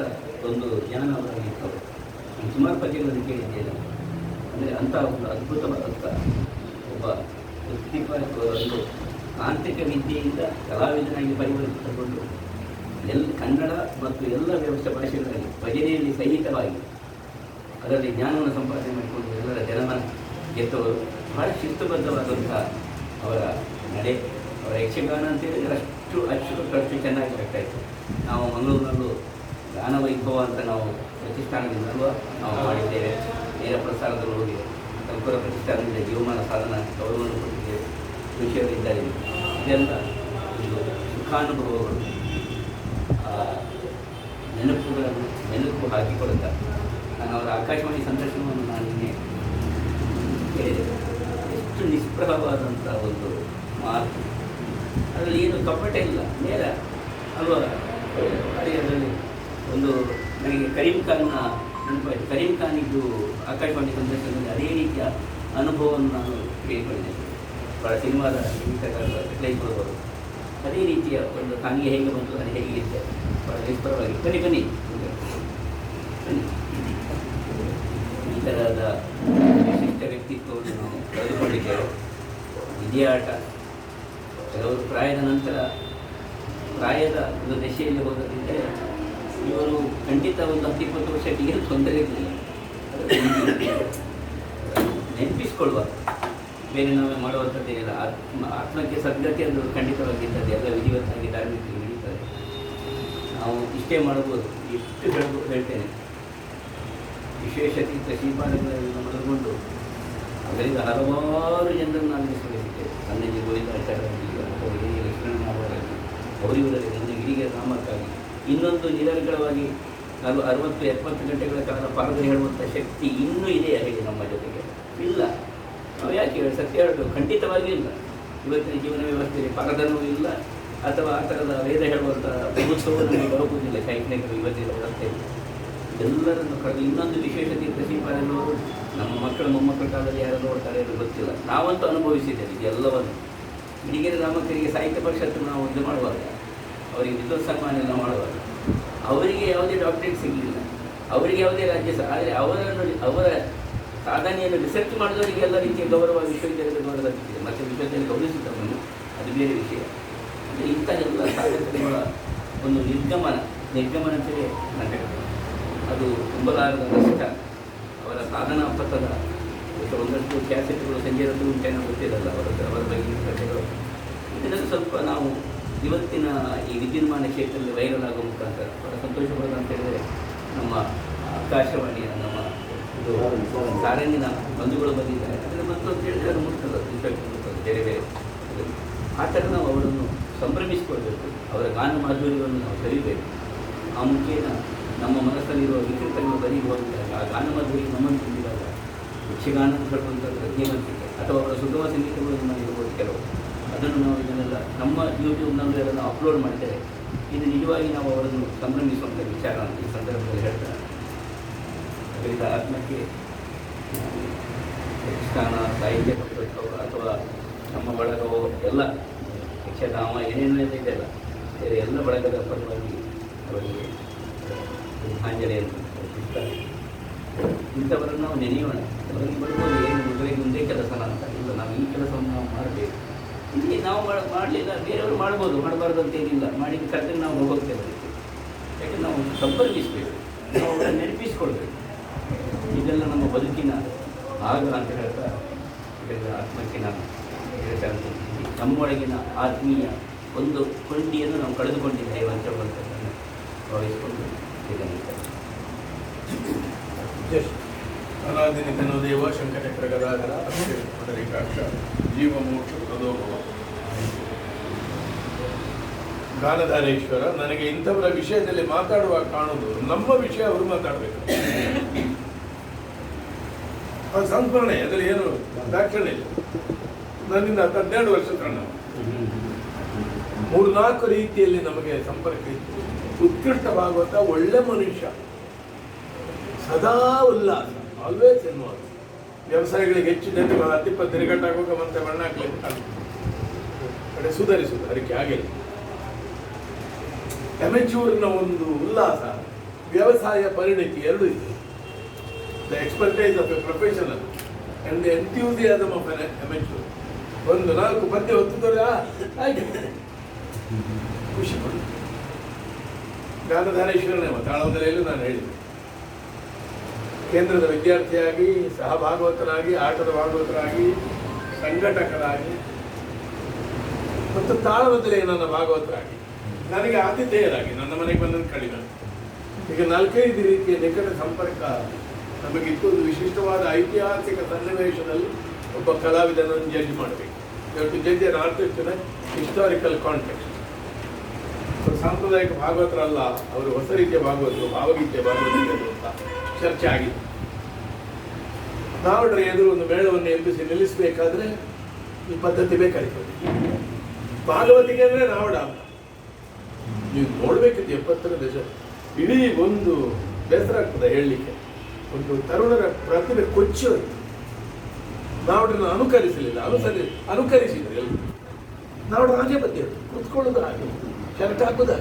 S2: ಒಂದು ಜ್ಞಾನ ನಾನು ಸುಮಾರು ಪದ್ಯಗಳನ್ನು ಕೇಳಿದ್ದೇನೆ ಅಂದರೆ ಅಂಥ ಒಂದು ಅದ್ಭುತವಾದಂಥ ಒಬ್ಬ ವ್ಯಕ್ತಿತ್ವ ಒಂದು ತಾಂತ್ರಿಕ ವಿದ್ಯೆಯಿಂದ ಕಲಾವಿದನಾಗಿ ಪರಿವರ್ತಿಸಿಕೊಂಡು ಎಲ್ಲ ಕನ್ನಡ ಮತ್ತು ಎಲ್ಲ ವ್ಯವಸ್ಥೆ ಭಾಷೆಗಳಲ್ಲಿ ಭಜನೆಯಲ್ಲಿ ಸಹಿತವಾಗಿ ಅದರಲ್ಲಿ ಜ್ಞಾನವನ್ನು ಸಂಪಾದನೆ ಮಾಡಿಕೊಂಡು ಎಲ್ಲರ ಜನಮನ ಗೆದ್ದವರು ಬಹಳ ಶಿಸ್ತುಬದ್ಧವಾದಂಥ ಅವರ ನಡೆ, ಅವರ ಯಕ್ಷಗಾನ ಅಂತ ಹೇಳಿದರೆ ಅಷ್ಟು ಅಷ್ಟು ಅಷ್ಟು ಚೆನ್ನಾಗಿ ನಾವು ಮಂಗಳೂರಿನಲ್ಲೂ ಗಾನ ವೈಭವ ಅಂತ ನಾವು ಪ್ರತಿಷ್ಠಾನದಿಂದಲೂ ನಾವು ಮಾಡಿದ್ದೇವೆ. ನೇರ ಪ್ರಸಾರದಲ್ಲೂ ಹೋಗಿದೆ ಸಂಕುರ ಪ್ರತಿಷ್ಠಾನದಿಂದ ಜೀವಮಾನ ಸಾಧನ ಗೌರವವನ್ನು ಕೊಟ್ಟಿದ್ದೇವೆ. ವಿಷಯವಿದ್ದಾರೆ ಇದೆಲ್ಲ ಒಂದು ಸುಖಾನುಭವಗಳು. ನೆನಪುಗಳನ್ನು, ನೆನಪು ಹಾಕಿಕೊಡುತ್ತಾ ನಾನು ಅವರ ಆಕಾಶವಾಣಿ ಸಂದರ್ಶನವನ್ನು ನಾನು ನಿನ್ನೆ ಕೇಳಿದೆ. ಎಷ್ಟು ನಿಸ್ಪೃಹವಾದಂಥ ಒಂದು ಮಾತು. ಅದರಲ್ಲಿ ಏನು ಕಪಟ ಇಲ್ಲ. ನೇರ ಅಲ್ವಾ? ಅದೇ ಅದರಲ್ಲಿ ಒಂದು ನನಗೆ ಕರೀಂ ಖಾನ್ನ ನೆನಪಾಯಿತು. ಕರೀಂ ಖಾನಿದ್ದು ಆಕಾಶವಾಣಿ ಸಂದರ್ಶನದಲ್ಲಿ ಅದೇ ರೀತಿಯ ಅನುಭವವನ್ನು ನಾನು ಕೇಳಿಕೊಂಡಿದ್ದೆ. ಭಾಳ ಸಿನಿಮಾದ ಸಂಗೀತಗಾರರು ಅದೇ ರೀತಿಯ ಒಂದು ಖಾನಿಗೆ ಹೇಗೆ ಬಂತು, ಅದು ಹೇಗೆ ಇದೆ? ಭಾಳ ನಿಸ್ಪರವಾಗಿ ಬನ್ನಿ ಬನ್ನಿ. ಈ ಥರದ ವಿಶಿಷ್ಟ ವ್ಯಕ್ತಿತ್ವವನ್ನು ನಾವು ಕಳೆದುಕೊಂಡಿದ್ದೇವೆ. ವಿದ್ಯಾಟ ಕೆಲವರು ಪ್ರಾಯದ ನಂತರ, ಪ್ರಾಯದ ಒಂದು ದಶೆಯಲ್ಲಿ ಹೋಗದಿದ್ದರೆ ಇವರು ಖಂಡಿತ ಒಂದು ಹತ್ತು ಇಪ್ಪತ್ತು ವರ್ಷ ಏನು ತೊಂದರೆ ಇರಲಿಲ್ಲ ನೆನಪಿಸ್ಕೊಳ್ಳುವ. ಬೇರೆ ನಾವೇ ಮಾಡುವಂಥದ್ದೇನಿಲ್ಲ ಆತ್ಮ ಆತ್ಮಕ್ಕೆ ಸದ್ಗತಿ ಅದು ಖಂಡಿತವಾಗಿರ್ತದೆ. ಎಲ್ಲ ವಿಧಿವತ್ತಾಗಿ ಧಾರ್ಮಿಕ ನಡೀತದೆ. ನಾವು ಇಷ್ಟೇ ಮಾಡಬಹುದು. ಇಷ್ಟು ಹೇಳ್ಬೋದು ಹೇಳ್ತೇನೆ. ವಿಶೇಷತೀರ್ಥ ಶ್ರೀಪಾದಗಳನ್ನು ಮಲಗೊಂಡು ಅದರಿಂದ ಹಲವಾರು ಜನರನ್ನು ನಾನು ಹೆಸರಿಸಿದ್ದೇವೆ ಗೋವಿಂದ ಆಚಾರ್ಯ ಲಕ್ಷ್ಮಣ ಹಿರಿಯ ಗೌರಿ ಗೌರಿವರಲ್ಲಿ ನನ್ನ ಹಿರಿಯ ನಾಮಕ್ಕಾಗಿ. ಇನ್ನೊಂದು ನಿರಂತರವಾಗಿ ನಾನು ಅರವತ್ತು, ಎಪ್ಪತ್ತು ಗಂಟೆಗಳ ಕಾಲ ಪಾರದ ಹೇಳುವಂಥ ಶಕ್ತಿ ಇನ್ನೂ ಇದೆಯಾ ಹೇಳಿ ನಮ್ಮ ಜೊತೆಗೆ. ಇಲ್ಲ. ನಾವು ಯಾಕೆ ಹೇಳಿ, ಸತ್ಯ ಹೇಳಬೇಕು? ಖಂಡಿತವಾಗಿಯೂ ಇಲ್ಲ. ಇವತ್ತಿನ ಜೀವನ ವ್ಯವಸ್ಥೆಯಲ್ಲಿ ಪಾರದನೂ ಇಲ್ಲ. ಅಥವಾ ಆ ಥರದ ವೇದ ಹೇಳುವಂಥ ಉತ್ಸವದಲ್ಲಿ ನಮಗೆ ಬರುವುದಿಲ್ಲ ಶೈಕ್ಷಣಿಕ ಇವತ್ತಿನ ವ್ಯವಸ್ಥೆಯಲ್ಲಿ. ಎಲ್ಲರನ್ನು ಕಳೆದು ಇನ್ನೊಂದು ವಿಶೇಷತೆ ಪ್ರತಿಪಾದನೆಯವರು ನಮ್ಮ ಮಕ್ಕಳ ಮೊಮ್ಮಕ್ಕಳ ಕಾಲದಲ್ಲಿ ಯಾರು ನೋಡ್ತಾರೆ ಅದು ಗೊತ್ತಿಲ್ಲ. ನಾವಂತೂ ಅನುಭವಿಸಿದ್ದೇವೆ ಇದೆಲ್ಲವನ್ನು. ಇಡಿಗೆರೆ ರಾಮಕ್ಕರಿಗೆ ಸಾಹಿತ್ಯ ಪರಿಷತ್ತು ನಾವು ಇದು ಮಾಡುವಾಗ ಅವರಿಗೆ ವಿದ್ವತ್ ಸನ್ಮಾನ ಎಲ್ಲ ಮಾಡುವಾಗ ಅವರಿಗೆ ಯಾವುದೇ ಡಾಕ್ಟರೇಟ್ ಸಿಗಲಿಲ್ಲ. ಅವರಿಗೆ ಯಾವುದೇ ರಾಜ್ಯ ಆದರೆ ಅವರನ್ನು ಅವರ ಸಾಧನೆಯನ್ನು ರಿಸರ್ಚ್ ಮಾಡಿದವರಿಗೆ ಎಲ್ಲ ರೀತಿಯ ಗೌರವ ವಿಶ್ವವಿದ್ಯಾಲಯದ ಗೌರವ ಸಿಕ್ಕಿದೆ. ಮತ್ತು ವಿಶ್ವವಿದ್ಯಾಲಯ ಗೌರವಿಸುತ್ತವನು ಅದು ಬೇರೆ ವಿಷಯ. ಅಂದರೆ ಇಂಥ ಎಲ್ಲ ಸಾಧನೆಗಳ ಒಂದು ನಿರ್ಗಮನ ನಿರ್ಗಮನ ಅಂತೇಳಿ ಅದು ಅದು ತುಂಬಲಾರದ ನಷ್ಟ. ಅವರ ಸಾಧನಾ ಪಥದ ಒಂದಷ್ಟು ಕ್ಯಾಸೆಟ್ಗಳು ಸಂಜೆ ಉಂಟೇನೋ ಗೊತ್ತಿರಲ್ಲ. ಅವರ ಅವರ ಬಗ್ಗೆ ಕಥೆಗಳು. ಇದನ್ನು ಸ್ವಲ್ಪ ನಾವು ಇವತ್ತಿನ ಈ ವಿದ್ಯುನ್ಮಾನ ಕ್ಷೇತ್ರದಲ್ಲಿ ವೈರಲ್ ಆಗೋ ಮುಖಾಂತರ ಬಹಳ ಸಂತೋಷ ಪಡೋದು ಅಂತ ಹೇಳಿದ್ರೆ ನಮ್ಮ ಆಕಾಶವಾಣಿಯ ನಮ್ಮ ಇದು ಸಾರಂಗಿನ ಬಂಧುಗಳು ಬಂದಿದ್ದಾರೆ. ಅಂದರೆ ಮತ್ತೊಂದು ಹೇಳಿದ್ರೆ ಅದು ಇನ್ಫೆಕ್ಟ್ ಬೇರೆ ಬೇರೆ ಆ ಥರ ನಾವು ಅವರನ್ನು ಸಂಭ್ರಮಿಸಿಕೊಳ್ಬೇಕು ಅವರ ಗಾನ ಮಾಧುರ್ಯವನ್ನು ನಾವು ಕಲಿಬೇಕು. ಆ ಮುಖೇನ ನಮ್ಮ ಮನಸ್ಸಲ್ಲಿರುವ ವಿಕೃತಗಳು ಬರೀ ಹೋಗಿದ್ದಾಗ ಆ ಗಾನ ಮಾಧುರ್ಯ ನಮ್ಮನ್ನು ತುಂಬಿದಾಗ ಯಕ್ಷಗಾನ ಪಡುವಂಥ ಪ್ರಜ್ಞೆ ಅಥವಾ ಅವರ ಸುಗಮ ಸಂಗೀತಗಳು ನಮ್ಮಲ್ಲಿ ಇರ್ಬೋದು ಕೆಲವು. ಅದನ್ನು ನಾವು ಇದನ್ನೆಲ್ಲ ನಮ್ಮ ಯೂಟ್ಯೂಬ್ನಲ್ಲಿ ಅದನ್ನು ಅಪ್ಲೋಡ್ ಮಾಡಿದರೆ ಇದು ನಿಜವಾಗಿ ನಾವು ಅವರನ್ನು ಸಂಭ್ರಮಿಸುವಂಥ ವಿಚಾರ ಅಂತ ಈ ಸಂದರ್ಭದಲ್ಲಿ ಹೇಳ್ತಾರೆ. ಅದರಿಂದ ಆತ್ಮಕ್ಕೆ ಯಕ್ಷಗಾನ ಸಾಹಿತ್ಯ ಪಕ್ಷದವರು ಅಥವಾ ನಮ್ಮ ಬಳಗವೋ ಎಲ್ಲ ಯಕ್ಷಗಾಮ ಏನೇನು ಇದೆಯಲ್ಲ ಎಲ್ಲ ಬಳಗದ ಪರವಾಗಿ ಅವರಿಗೆ ಆಂಜನೇಯ ಅರ್ಪಿಸ್ತಾರೆ. ಇಂಥವರನ್ನು ನಾವು ನೆನೆಯೋಣ. ಅವರಿಗೆ ಬರ್ಬೋದು ಏನು ಮುಂದೆ ಕೆಲಸ ಅಂತ ಇಲ್ಲ, ನಾವು ಈ ಕೆಲಸವನ್ನು ನಾವು ಮಾಡಬೇಕು. ಇಲ್ಲಿ ನಾವು ಮಾಡ- ಮಾಡಲಿಲ್ಲ, ಬೇರೆಯವರು ಮಾಡ್ಬೋದು ಮಾಡಬಾರ್ದು ಅಂತ ಏನಿಲ್ಲ. ಮಾಡಿ ಕರೆದ್ರೆ ನಾವು ಅದಕ್ಕೆ ಯಾಕೆ ನಾವು ಸಂಪರ್ಕಿಸಬೇಕು? ನಾವು ಅವರನ್ನು ನೆನಪಿಸ್ಕೊಳ್ಬೇಕು. ಇದೆಲ್ಲ ನಮ್ಮ ಬದುಕಿನ ಆಗ ಅಂತ ಹೇಳ್ತಾ ಆತ್ಮಕ್ಕೆ ನಾನು ಹೇಳ್ತಾ. ನಮ್ಮೊಳಗಿನ ಆತ್ಮೀಯ ಒಂದು ಕೊಂಡಿಯನ್ನು ನಾವು ಕಳೆದುಕೊಂಡಿದ್ದೇವೆ ಅಂತ ಹೇಳುವಂಥದ್ದನ್ನು ಭಾವಿಸಿಕೊಂಡು ಇದನ್ನು
S3: ಅನಾದಿನಿಧನೋ ದೇವ ಶಂಕರ ಗದಾಗರ ಅಕ್ಷರೇಕಾಕ್ಷ ಜೀವಮೋಕ್ಷ ಪ್ರದೋಭವ. ಗಾನಧಾರೇಶ್ವರ ನನಗೆ ಇಂಥವರ ವಿಷಯದಲ್ಲಿ ಮಾತಾಡುವಾಗ ಕಾಣುವುದು ನಮ್ಮ ವಿಷಯ, ಅವರು ಮಾತಾಡಬೇಕು. ಅದು ಸಂಸ್ಮರಣೆ, ಅದರಲ್ಲಿ ಏನು ದಾಕ್ಷಿಣ್ಯ ಇಲ್ಲ. ನನ್ನಿಂದ ಹದಿನೆರಡು ವರ್ಷ ಮೂರು ಮೂರ್ನಾಲ್ಕು ರೀತಿಯಲ್ಲಿ ನಮಗೆ ಸಂಪರ್ಕ ಇತ್ತು. ಉತ್ಕೃಷ್ಟ ಒಳ್ಳೆ ಮನುಷ್ಯ. ಸದಾ ಉಲ್ಲಾಸ. ಆಲ್ವೇಸ್ ಇನ್ವಾಲ್ವ್ ವ್ಯವಸಾಯಗಳಿಗೆ ಹೆಚ್ಚು ಜನರು ಹತ್ತಿಪ್ಪತ್ತು ತಿರುಗಟ್ಟಾಗುವಾಗ ಮತ್ತೆ ಬಣ್ಣ ಹಾಕ್ಲಿಕ್ಕೆ. ಕಡೆ ಸುಧಾರಿಸುವುದು, ಅದಕ್ಕೆ ಆಗಿಲ್ಲ ಎಮೆಚೂರ್ನ ಒಂದು ಉಲ್ಲಾಸ, ವ್ಯವಸಾಯ ಪರಿಣಿತಿ ಎರಡು ಇದೆ. The expertise of a professional and the enthusiasm of amateur ಒಂದು ನಾಲ್ಕು ಪದ್ಯ ಹೊತ್ತಿದ್ರೆ ಹಾಗೆ. ಖುಷಿ ಪಡು. ಗಾನಧಾರೇಶ್ವರನೇ ತಾಳವದಲೆಯಲ್ಲೂ ನಾನು ಹೇಳಿದೆ ಕೇಂದ್ರದ ವಿದ್ಯಾರ್ಥಿಯಾಗಿ ಸಹಭಾಗವತರಾಗಿ ಆಟದ ಭಾಗವತರಾಗಿ, ಸಂಘಟಕರಾಗಿ, ಮತ್ತು ತಾಳವದಲೆ ನನ್ನ ಭಾಗವತರಾಗಿ. ನನಗೆ ಆತಿಥೇಯರಾಗಿ, ನನ್ನ ಮನೆಗೆ ಬಂದದ್ದು ಕಡಿಮೆ ಈಗ ನಾಲ್ಕೈದು ರೀತಿಯ ನಿಕಟ ಸಂಪರ್ಕ ನಮಗಿತ್ತು. ಒಂದು ವಿಶಿಷ್ಟವಾದ ಐತಿಹಾಸಿಕ ಸನ್ನಿವೇಶದಲ್ಲಿ ಒಬ್ಬ ಕಲಾವಿದನನ್ನು ಜಡ್ಜ್ ಮಾಡಬೇಕು. ಇವತ್ತು ಜಡ್ಜ್ ಆರ್ಟಿಸ್ಟ್ ಹಿಸ್ಟಾರಿಕಲ್ ಕಾಂಟೆಕ್ಸ್ಟ್ ಸಾಂಪ್ರದಾಯಿಕ ಭಾಗವತರಲ್ಲ, ಅವರು ಹೊಸ ರೀತಿಯ ಭಾಗವತರು, ಭಾವಗೀತೆ ಭಾಗವತರು ಅಂತ. ಚರ್ಚೆ ಆಗಿದೆ. ನಾವು ಎದುರು ಒಂದು ಮೇಳವನ್ನು ಎಬ್ಬಿಸಿ ನಿಲ್ಲಿಸಬೇಕಾದ್ರೆ ಈ ಪದ್ಧತಿ ಬೇಕಾಗ್ತದೆ ಭಾಗವತಿಗೆ ಅಂದರೆ ನಾವಡ ಅಲ್ಲ. ನೀವು ನೋಡ್ಬೇಕಿತ್ತು ಎಪ್ಪತ್ತರ ದಶ. ಇಡೀ ಒಂದು ಬೇಸರ ಆಗ್ತದೆ ಹೇಳಲಿಕ್ಕೆ. ಒಂದು ತರುಣರ ಪ್ರತಿಭೆ ಕೊಚ್ಚಿ ಹೋಯ್ತು. ನಾವಡನ್ನು ಅನುಕರಿಸಲಿಲ್ಲ, ಅನುಸರಿ, ಅನುಕರಿಸಿದ್ರು ಎಲ್ಲ ನಾವು ಹಾಗೆ ಪದ್ಯ ಕುತ್ಕೊಳ್ಳೋದು ಹಾಗೆ. ಶರ್ಟ್ ಹಾಕುದ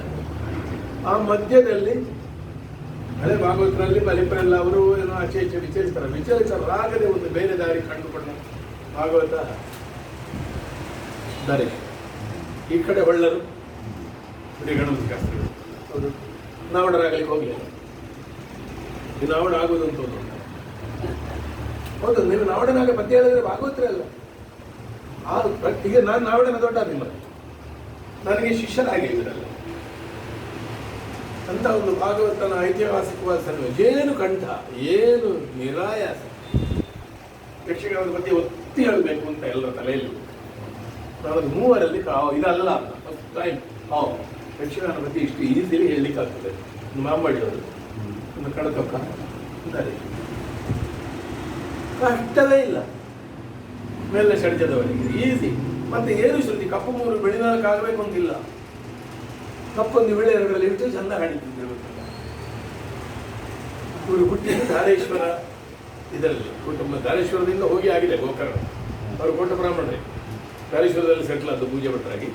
S3: ಆ ಮಧ್ಯದಲ್ಲಿ ಹಳೆ ಭಾಗವತರಲ್ಲಿ ಬಲಿಪರೆಲ್ಲ ಅವರು ಏನೋ ಆಚೆ ಈಚೆ ವಿಚಾರಿಸ್ತಾರೆ. ವಿಚಾರಿಸಲಾಗದೆ ಒಂದು ಬೇರೆ ದಾರಿ ಕಂಡುಕೊಂಡ ಭಾಗವತ ದಾರಿ. ಈ ಕಡೆ ಹೊಳ್ಳರು ಗಣಪತಿ ಶಾಸ್ತ್ರಿಗಳು. ಹೌದು. ಚುನಾವಣರಾಗಲಿಕ್ಕೆ ಹೋಗಲಿಲ್ಲ. ಈ ಆಗೋದು ಅಂತ ಒಂದು ಹೌದು, ನೀವು ನಾವಡನಾಗ ಪದ್ಯ ಹೇಳಿದ್ರೆ ಭಾಗವತರೇ ಅಲ್ಲ. ಆ ಬಟ್ ಈಗ ನಾನು ನಾವಡನ ದೊಡ್ಡ ನಿಮ್ಮ ನನಗೆ ಶಿಷ್ಯನಾಗಿ ಇದರಲ್ಲ. ಅಂತ ಒಂದು ಭಾಗವತನ ಐತಿಹಾಸಿಕವಾದ ಸನ್ನಿವೇಶ ಏನು ಕಂಠ? ಏನು ನಿರಾಯಾಸ? ಯಕ್ಷಗಾನದ ಬಗ್ಗೆ ಒತ್ತಿ ಹೇಳಬೇಕು ಅಂತ ಎಲ್ಲರ ತಲೆಯಲ್ಲಿ ನಾವು ಮೂವರಲ್ಲಿ ಇದಲ್ಲ ಟೈಮ್ ಹಾ, ಯಕ್ಷಗಾನ ಬಗ್ಗೆ ಇಷ್ಟು ಈಸಿಲಿ ಹೇಳಲಿಕ್ಕೆ ಆಗ್ತದೆ ಒಂದು ಕಡತಕ್ಕ ಕಷ್ಟವೇ ಇಲ್ಲ. ಮೇಲೆ ಷಡ್ಜದವರಿಗೆ ಈಸಿ. ಮತ್ತೆ ಏನು ಶ್ರುತಿ ಕಪ್ಪು ಮೂರು ಬೆಳಿನಾಲ್ಕು ಅಂತಿಲ್ಲ. ಕಪ್ಪೊಂದು ವಿಳ್ಳೆರಗಳಲ್ಲಿ ಎರಡರಲ್ಲಿ ಇಟ್ಟು ಚಂದ ಹಾಡಿದ್ರು ಇವರು ಹುಟ್ಟಿದ ಧಾರೇಶ್ವರ ಇದರಲ್ಲಿ, ಕುಟುಂಬ ಧಾರೇಶ್ವರದಿಂದ ಹೋಗಿ ಆಗಿದೆ ಗೋಕರ್ಣ. ಅವರು ಕೋಟ ಬ್ರಾಹ್ಮಣರೇ. ಧಾರೇಶ್ವರದಲ್ಲಿ ಸೆಟ್ಲ್ ಆದ್ದು ಪೂಜೆ ಭಟ್ರಾಗಿ.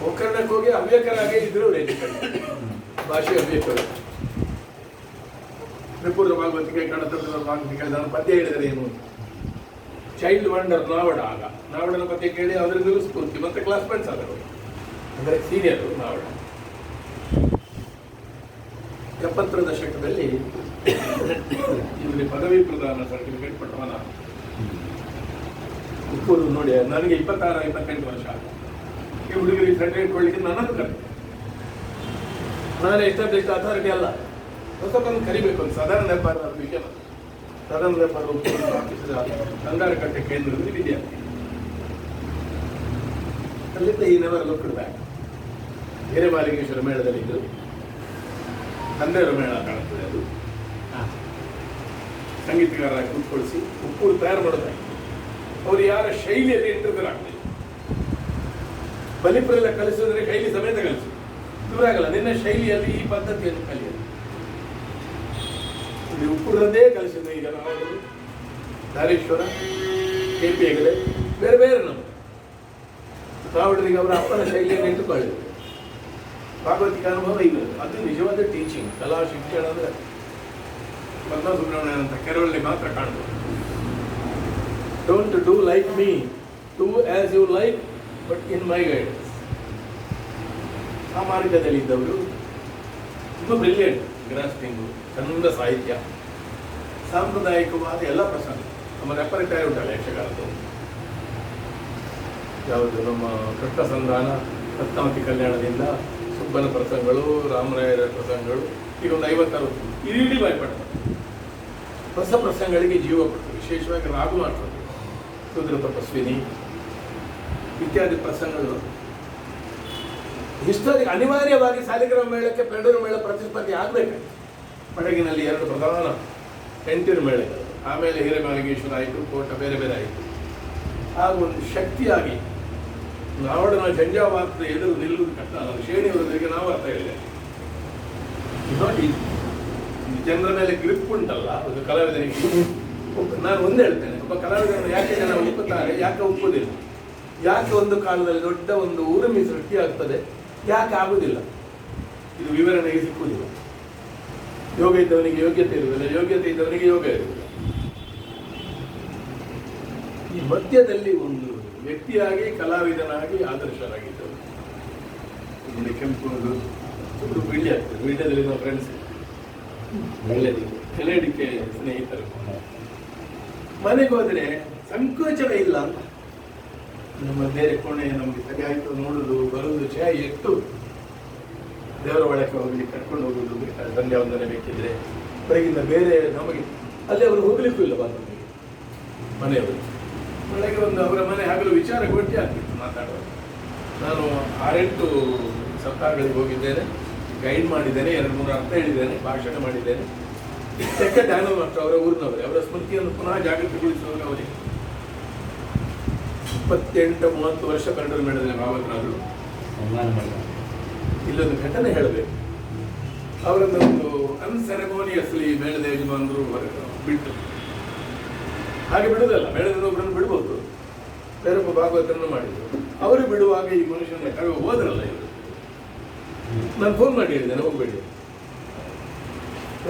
S3: ಗೋಕರ್ಣಕ್ಕೆ ಹೋಗಿ ಹವ್ಯಕರಾಗೇ ಇದ್ರು ಕಡಿಮೆ ಭಾಷೆ ಹವ್ಯಕರು. ತ್ರಿಪುರದ ಭಾಗವತಿಕೆ ಕಡತದ ಭಾಗವತಿಕೆ ನಾನು ಪದ್ಯ ಹೇಳಿದರೆ ಏನು? ಚೈಲ್ಡ್ ವಂಡರ್ ನಾವಡ ಆಗ. ನಾವಡನ ಪದ್ಯ ಕೇಳಿ ಅದರಿಂದ ಸ್ಫೂರ್ತಿ. ಮತ್ತೆ ಕ್ಲಾಸ್ ಫ್ರೆಂಡ್ಸ್ ಆದರು ಅಂದರೆ ಸೀನಿಯರು ನಾವಡ. ಎಪ್ಪತ್ತರ ದಶಕದಲ್ಲಿ ಇಲ್ಲಿ ಪದವಿ ಪ್ರದಾನ ಸರ್ಟಿಫಿಕೇಟ್ ಪಟ್ಟವನ ಇಪ್ಪತ್ತು ನೋಡಿ, ನನಗೆ ಇಪ್ಪತ್ತಾರು, ಇಪ್ಪತ್ತೆಂಟು ವರ್ಷ ಈ ಹುಡುಗರಿಗೆ ಸರ್ಟಿಫಿಕೇಟ್ ಕೊಡ್ಲಿಕ್ಕೆ ನನ್ನನ್ನು ಕರೆ ನಾನೇ ಎಸ್ಟಾಬ್ಲಿಷ್ ಅಥಾರಿಟಿ ಅಲ್ಲ. ಹೊಸಬನ್ನು ಕರಿಬೇಕು ಒಂದು ಸಾಧಾರಣ ವ್ಯಾಪಾರ ವಿಷಯ ಸಾಧಾರಣ ವ್ಯಾಪಾರ ಉಪ್ಪೂರು ಕಟ್ಟೆ ಅಂಗಾರಕಟ್ಟೆ ಕೇಂದ್ರದಲ್ಲಿ ವಿದ್ಯಾರ್ಥಿ. ಅಲ್ಲಿಂದ ಈ ನೆವರ್ ಲುಕ್ಡ್ ಬ್ಯಾಕ್ ಬೇರೆ ಮಾಲಿಂಗೇಶ್ವರ ಮೇಳದಲ್ಲಿ ಇದ್ದು ತಂದೆಯವರ ಮೇಳ ಕಾಣುತ್ತದೆ ಅದು. ಸಂಗೀತಗಾರರಾಗಿ ಕೂತ್ಕೊಳಿಸಿ ಉಪ್ಪೂರು ತಯಾರು ಮಾಡೋದಾಗಿ ಅವರು ಯಾರ ಶೈಲಿಯಲ್ಲಿ ಇಂಟರ್ಫಿಯರ್ ಬಲಿಪುರೆಲ್ಲ ಕಲಿಸೋದ್ರೆ ಕೈಲಿ ಸಮೇತ ಕಲಿಸು. ದೂರ ಆಗಲ್ಲ, ನಿನ್ನ ಶೈಲಿಯಲ್ಲಿ ಈ ಪದ್ಧತಿಯನ್ನು ಕಲಿಯೋದು ಇಲ್ಲಿ ಉಪ್ಪುರದೇ ಕಲಿಸಿದ್ರು ಈಗ ನಾವು ಧಾರೇಶ್ವರ ಕೆ ಪಿ ಹೆಗಡೆ, ಬೇರೆ ಬೇರೆ ನಮ್ಮ ರಾವಣರಿಗೆ ಅವರ ಅಪ್ಪನ ಶೈಲಿಯನ್ನು ಇಟ್ಟುಕೊಳ್ಳಿದ್ರು ಭಾಗವತಿಕ ಅನುಭವ ಇಲ್ಲ ಅದು ನಿಜವಾದ ಟೀಚಿಂಗ್ ಕಲಾ ಶಿಕ್ಷಣ ಅಂದ್ರೆ ಪದ್ಮ ಸುಬ್ರಹ್ಮಣ್ಯನ್ ಅಂತ ಕೆರವಳ್ಳಿ ಮಾತ್ರ ಕಾಣ್ಬೋದು. Don't do like me do as you like but in my guidance ಆ ಮಾರ್ಗದಲ್ಲಿ ಇದ್ದವರು ತುಂಬ ಬ್ರಿಲಿಯಂಟ್ ಗ್ರಾಸ್ಪಿಂಗು ಚಂದ ಸಾಹಿತ್ಯ, ಸಾಂಪ್ರದಾಯಿಕವಾದ ಎಲ್ಲ ಪ್ರಸಂಗ. ನಮ್ಮ ರೆಪರಿಟರಿ ಉಂಟಲ್ಲ ಯಕ್ಷಗಾನದ್ದು. ಯಾವುದು ನಮ್ಮ ಕೃಷ್ಣ ಸಂಧಾನ ರತ್ನಾವತಿ ಕಲ್ಯಾಣದಿಂದ ಸುಬ್ಬನ ಪ್ರಸಂಗಗಳು, ರಾಮರಾಯರ ಪ್ರಸಂಗಗಳು ಈಗ ಒಂದು ಐವತ್ತರವತ್ತು ಇಡೀ ಭಯಪಡ್ತಾರೆ ಹೊಸ ಪ್ರಸಂಗಗಳಿಗೆ ಜೀವ ಕೊಡ್ತಾರೆ ವಿಶೇಷವಾಗಿ ರಾಘು ಮಾಡ್ತಾರೆ ರುದ್ರ ತಪಸ್ವಿನಿ, ಇತ್ಯಾದಿ ಪ್ರಸಂಗಗಳು. ಹಿಸ್ಟೋರಿ ಅನಿವಾರ್ಯವಾಗಿ ಸಾಲಿಗ್ರಾಮ ಮೇಳಕ್ಕೆ ಪೆಂಡೂರು ಮೇಳ ಪ್ರತಿಸ್ಪರ್ಧಿ ಆಗಬೇಕು ಪಡಗಿನಲ್ಲಿ ಎರಡು ಪ್ರಧಾನ ಎಂಟೂರು ಮೇಳಗಳು. ಆಮೇಲೆ ಹಿರೇಮಾಲಿಂಗೇಶ್ವರ ಆಯಿತು, ಕೋಟ ಬೇರೆ ಬೇರೆ ಆಯಿತು. ಆಗ ಒಂದು ಶಕ್ತಿಯಾಗಿ ನಾವಡನ ಮಾತ್ರ ಎದುರು ನಿಲ್ಲುವುದು ಕಷ್ಟ. ಶ್ರೇಣಿ ಶ್ರೇಣಿಯವರಿಗೆ ನಾವು ಅರ್ಥ ಹೇಳಿದೆ. ನೋಡಿ ಜನರ ಮೇಲೆ ಗ್ರಿಪ್ ಉಂಟಲ್ಲ, ಒಂದು ಕಲಾವಿದನಿಗೆ. ನಾನು ಒಂದು ಹೇಳ್ತೇನೆ, ಒಬ್ಬ ಕಲಾವಿದನ ಯಾಕೆ ಜನ ಒಪ್ಪುತ್ತಾರೆ? ಯಾಕೆ ಒಪ್ಪುವುದಿಲ್ಲ? ಯಾಕೆ ಒಂದು ಕಾಲದಲ್ಲಿ ದೊಡ್ಡ ಒಂದು ಊರಮಿ ಸೃಷ್ಟಿ ಆಗ್ತದೆ ಯಾಕೆ ಆಗುವುದಿಲ್ಲ? ಇದು ವಿವರಣೆಗೆ ಸಿಕ್ಕುವುದಿಲ್ಲ. ಯೋಗ ಇದ್ದವನಿಗೆ ಯೋಗ್ಯತೆ ಇರುವುದಿಲ್ಲ, ಯೋಗ್ಯತೆ ಇದ್ದವನಿಗೆ ಯೋಗ ಇರುವುದಿಲ್ಲ. ಈ ಮಧ್ಯದಲ್ಲಿ ಒಂದು ವ್ಯಕ್ತಿಯಾಗಿ ಕಲಾವಿದನಾಗಿ ಆದರ್ಶರಾಗಿದ್ದರು. ಇಲ್ಲಿ ಕೆಂಪು ಒಂದು ಬಿಳಿ ಆಗ್ತದೆ. ಬಿಳಿಯಲ್ಲಿ ನಾವು ಫ್ರೆಂಡ್ಸ್ ಒಳ್ಳೆದಿದೆ ಕೆಲೆಡಿಕೆ ಸ್ನೇಹಿತರು. ಮನೆಗೆ ಹೋದ್ರೆ ಸಂಕೋಚವೇ ಇಲ್ಲ ಅಂತ. ನಮ್ಮ ಬೇರೆ ಕೋಣೆ ನಮಗೆ ಸರಿ ನೋಡಲು ನೋಡುದು ಬರುವುದು ಜಯ ಎಟ್ಟು ದೇವರ ಒಳಕ್ಕೆ ಹೋಗಿ ಕರ್ಕೊಂಡು ಹೋಗುದು ಬೇಕಾದ್ರೆ ಒಂದನೇ ಬೇಕಿದ್ರೆ ಬೆಳಗಿಂದ ಬೇರೆ ನಮಗೆ ಅಲ್ಲಿ ಅವರು ಹೋಗ್ಲಿಕ್ಕೂ ಇಲ್ಲ ಬಂದ. ಮನೆಯವರು. ಬೆಳಗ್ಗೆ ಒಂದು ಅವರ ಮನೆ ಆಗಲು ವಿಚಾರ ಗೊಟ್ಟಿ ಆಗ್ತಿತ್ತು ಮಾತಾಡುವಾಗ. ನಾನು ಆರೆಂಟು ಸಪ್ತಾಹಗಳಿಗೆ ಹೋಗಿದ್ದೇನೆ ಗೈಡ್ ಮಾಡಿದ್ದೇನೆ ಎರಡು ಮೂರು ಅರ್ಥ ಹೇಳಿದ್ದೇನೆ ಭಾಷಣ ಮಾಡಿದ್ದೇನೆ. ಸೆಕೆಂಡ್ ಹ್ಯಾನಲ್ ಮಾಸ್ಟರ್ ಅವರ ಊರಿನವರೇ ಅವರ ಸ್ಮೃತಿಯನ್ನು ಪುನಃ ಜಾಗೃತಿಗೊಳಿಸುವಾಗ ಅವರಿಗೆ ಇಪ್ಪತ್ತೆಂಟು ಮೂವತ್ತು ವರ್ಷ ಭಾವಕರಾದರು
S2: ಸನ್ಮಾನ ಮಾಡಿದ
S3: ಇಲ್ಲೊಂದು ಘಟನೆ ಹೇಳಬೇಕು. ಅವರನ್ನು ಒಂದು ಅನ್ಸೆರೆಮೋನಿಯಸ್ಲಿ ಮೇಳದ ಯಜಮಾನರು ಬಿಟ್ಟು. ಹಾಗೆ ಬಿಡುವುದಲ್ಲ. ಒಬ್ಬರನ್ನು ಬಿಡ್ಬೋದು. ಬೇರೊಬ್ಬ ಭಾಗವತರನ್ನು ಮಾಡಿದ್ರು. ಅವರು ಬಿಡುವಾಗ ಈ ಮನುಷ್ಯನ ಕಡೆ ಹೋದ್ರಲ್ಲ ಇವರು. ನಾನು ಫೋನ್ ಮಾಡಿ ಹೇಳಿದ್ದೇನೆ ಹೋಗಬೇಡಿ.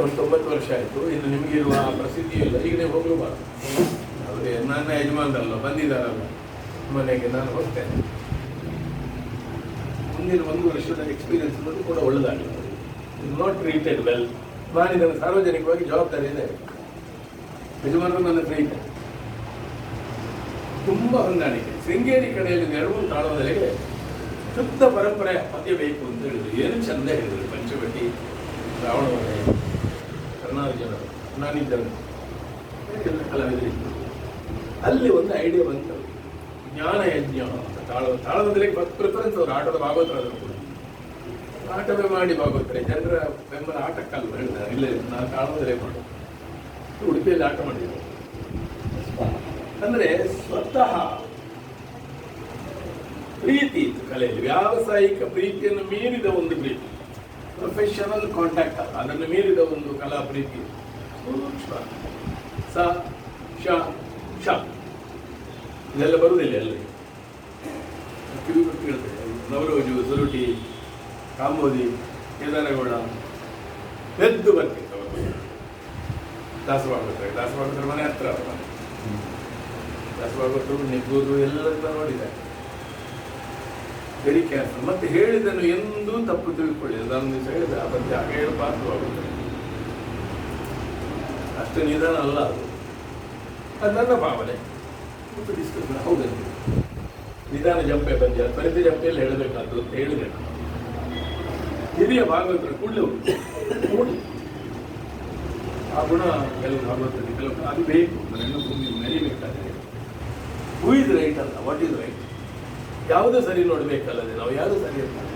S3: ಒಂದು ತೊಂಬತ್ತು ವರ್ಷ ಆಯಿತು. ಇನ್ನು ನಿಮಗಿರುವ ಆ ಪ್ರಸಿದ್ಧಿ ಇಲ್ಲ. ಈಗ ನೀವು ಹೋಗಲೂಬಾರ್ದು ಅವರೇ ನನ್ನ ಯಜಮಾನರಲ್ಲ, ಬಂದಿದ್ದಾರಲ್ಲ. ಮನೆಗೆ ನಾನು ಹೋಗ್ತೇನೆ. ಮುಂದಿನ ಒಂದು ವರ್ಷದ ಎಕ್ಸ್ಪೀರಿಯನ್ಸ್ ಅನ್ನೋದು ಕೂಡ ಒಳ್ಳೆದಾಗಲಿಲ್ಲ ನಾಟ್ ಟ್ರೀಟೆಡ್ ವೆಲ್ ನಾನು ಇದನ್ನು ಸಾರ್ವಜನಿಕವಾಗಿ ಜವಾಬ್ದಾರಿ ಇದೆ ಯಜಮಾನರು ನನ್ನ ಸ್ನೇಹಿತ ತುಂಬ ಹೊಂದಾಣಿಕೆ. ಶೃಂಗೇರಿ ಕಡೆಯಲ್ಲಿ ನೆರವು ತಾಳುವುದರಿಗೆ ಶುದ್ಧ ಪರಂಪರೆ ಪದ್ಯ ಬೇಕು ಅಂತ ಹೇಳಿದ್ರು. ಏನು ಚಂದ ಹೇಳಿದ್ರು ಪಂಚವಟಿ, ರಾವಣವರೆ ಕರ್ನಾಟಕ ಅಲ್ಲಿ ಒಂದು ಐಡಿಯಾ ಬಂತು. ಜ್ಞಾನ ಯಜ್ಞ ಅಂತ. ತಾಳ ತಾಳದಲ್ಲಿ ಪ್ರಿಫರೆನ್ಸ್ ಅವರು ಆಟದ ಭಾಗವತರಾದರು ಕೂಡ. ಆಟವೇ ಮಾಡಿ ಭಾಗವತರೆ ಜನರ ಬೆಂಬಲ ಆಟಕ್ಕಲ್ಲ ಹೇಳಿದ್ದಾರೆ. ಇಲ್ಲ ನಾನು ತಾಳದಲ್ಲೇ ಮಾಡು ಉಡುಪಿಯಲ್ಲಿ ಆಟ ಮಾಡಿದ್ರು. ಅಂದ್ರೆ ಸ್ವತಃ ಪ್ರೀತಿ ಇತ್ತು ಕಲೆಯಲ್ಲಿ. ವ್ಯಾವಸಾಯಿಕ ಪ್ರೀತಿಯನ್ನು ಮೀರಿದ ಒಂದು ಪ್ರೀತಿ. ಪ್ರೊಫೆಷನಲ್ ಕಾಂಟ್ಯಾಕ್ಟ್ ಅಲ್ಲ. ಅದನ್ನು ಮೀರಿದ ಒಂದು ಕಲಾ ಪ್ರೀತಿ. ಸ, ಶ ಶ. ಇದೆಲ್ಲ ಬರುವುದಿಲ್ಲ ಎಲ್ಲರಿಗೆ ಕಿವಿ ನವರೋಜು, ಸುರುಟಿ ಕಾಂಬೋದಿ ಕೇದಾರಗೌಡ. ಎದ್ದು ಬರ್ತಿತ್ತು ಅವರು ದಾಸವಾಡ ದಾಸವಾಡ ಮನೆ ಹತ್ರ ದಾಸವಾಗುತ್ತರು ನಿಗ್ಗೂರು ಎಲ್ಲರನ್ನ ನೋಡಿದ್ದಾರೆ ವೆರಿ ಕೇರ್ಫುಲ್ ಮತ್ತೆ ಹೇಳಿದನು ಎಂದೂ ತಪ್ಪು ತಿಳ್ಕೊಳ್ಳಿ ನಾನು ದಿವಸ ಹೇಳಿದೆ ಬಗ್ಗೆ ಹಾಗೆ ಹೇಳಬಾರ್ದು ಆಗುತ್ತೆ ಅಷ್ಟು ನಿಧಾನ ಅಲ್ಲ ಅದು. ಅದು ನನ್ನ ಭಾವನೆ. ಮತ್ತು ಡಿಸ್ಕಸ್ ನಿಧಾನ ಜಂಪೆ ಬಂದ ತ್ವರಿತ ಜಂಪೆಯಲ್ಲಿ ಹೇಳಬೇಕಾದ್ರು ಅಂತ ಹೇಳಿದೆ. ಹಿರಿಯ ಭಾಗವತರ ಕುಳ್ಳು ಆ ಗುಣ, ಕೆಲವು ಭಾಗವತರಿಗೆ ಕೆಲವು, ಅದು ಬೇಕು. ನನ್ನ ಭೂಮಿ ಹೂ ಇಸ್ ರೈಟ್ ಅಲ್ಲ ವಾಟ್ ಇಸ್ ರೈಟ್ ಯಾವುದು ಸರಿ ನೋಡಬೇಕಲ್ಲದೆ ನಾವು ಯಾರು ಸರಿ ಗುಣ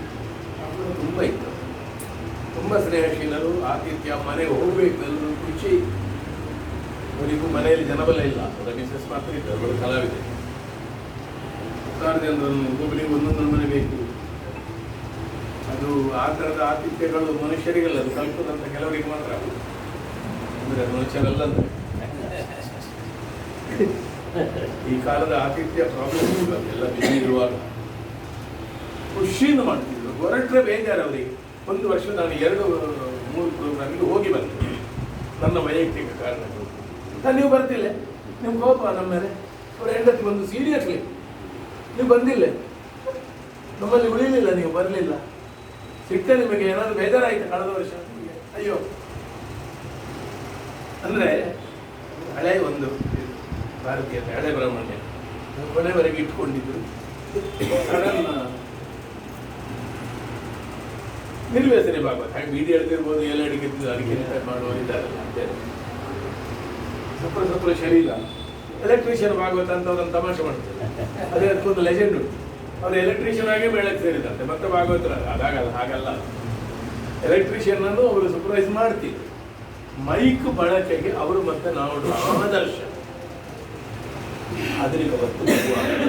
S3: ತುಂಬ ಇತ್ತು. ತುಂಬ ಸ್ನೇಹಶೀಲರು, ಆತಿಥ್ಯ, ಮನೆಗೆ ಹೋಗಬೇಕು ಎಲ್ಲರೂ ಖುಷಿ. ಅವರಿಗೂ ಮನೆಯಲ್ಲಿ ಜನಬಲ ಇಲ್ಲ. ಅವರ ಬಿಸ್ನೆಸ್ ಮಾತ್ರ ಇದ್ದಾರೆ ಅವರು ಕಲಾವಿದೆ. ಸಾವಿರ ಜನರನ್ನು ಒಬ್ಬೊಬ್ಬರಿಗೆ ಒಂದೊಂದು ಮನೆ ಬೇಕು. ಅದು ಆ ಥರದ ಆತಿಥ್ಯಗಳು ಮನುಷ್ಯರಿಗೆಲ್ಲ, ಅದು ಕಲ್ಪದಂತ ಕೆಲವರಿಗೆ ಮಾತ್ರ. ಅಂದರೆ ಅಂದ್ರೆ ಅದು ಮನುಷ್ಯರಲ್ಲ ಅಂದ್ರೆ ಈ ಕಾಲದ ಆತಿಥ್ಯ ಪ್ರಾಬ್ಲಮ್ ಎಲ್ಲ ಬಿಸಿ ಇರುವಾಗ ಖುಷಿಯಿಂದ ಮಾಡ್ತಿದ್ರು. ಹೊರಟ್ರೆ ಬೇಜಾರು ಅವರಿಗೆ. ಒಂದು ವರ್ಷ ನಾನು ಎರಡು, ಮೂರು ಪ್ರೋಗ್ರಾಮಿಗೆ ಹೋಗಿ ಬಂದೆ. ನನ್ನ ವೈಯಕ್ತಿಕ ನಾನು ನೀವು ಬರ್ತಿಲ್ಲ. ನಿಮ್ಮ ಕೋಪ ನಮ್ಮ ಮೇಲೆ. ಅವ್ರ ಹೆಂಡತಿ ಬಂದು ಸೀರಿಯಸ್ಲಿ ನೀವು ಬಂದಿಲ್ಲ. ನಮ್ಮಲ್ಲಿ ಉಳಿಲಿಲ್ಲ, ನೀವು ಬರಲಿಲ್ಲ. ಸಿಕ್ಕ ನಿಮಗೆ ಏನಾದರೂ ಬೇಜಾರಾಯಿತು ಕಳೆದ ವರ್ಷ? ಅಯ್ಯೋ. ಅಂದ್ರೆ ಹಳೆ ಒಂದು ಭಾರತೀಯ ಹಳೆ ಬ್ರಾಹ್ಮಣ್ಯ ಕೊನೆವರೆಗೆ ಇಟ್ಕೊಂಡಿದ್ರು ಅದನ್ನ ನಿರ್ವ್ಯಸನೆ ಭಾಗವತ ಹಾಗೆ ಬೀದಿ ಎಳೆದಿರ್ಬೋದು ಎಲ್ಲ ಅಡಿಗೆ ಅಡಿಗೆ ಮಾಡುವ ಇದ್ದಾರಲ್ಲ ಅಂತೇಳಿ ಸಪ್ರ ಸಪ್ರ ಶರೀರ ಎಲೆಕ್ಟ್ರಿಷಿಯನ್ ಭಾಗವತ ಅಂತ ಅವ್ರನ್ನ ತಮಾಷೆ ಮಾಡ್ತಾರೆ. ಅದೇ ಅದಕ್ಕೊಂದು ಲೆಜೆಂಡ್ ಅವ್ರು ಎಲೆಕ್ಟ್ರಿಷಿಯನ್ ಆಗಿ ಮೇಳಕ್ಕೆ ಸೇರಿದಂತೆ ಮತ್ತೆ ಭಾಗವತರ ಅದಾಗಲ್ಲ, ಹಾಗಲ್ಲ. ಎಲೆಕ್ಟ್ರಿಷಿಯನ್ ಅನ್ನು ಅವರು ಸೂಪರ್ವೈಸ್ ಮಾಡ್ತಿದ್ರು ಮೈಕ್ ಬಳಕೆಗೆ ಅವರು ಮತ್ತೆ ನಾವು ಆದರ್ಶ ಆಧುನಿಕ ವಸ್ತು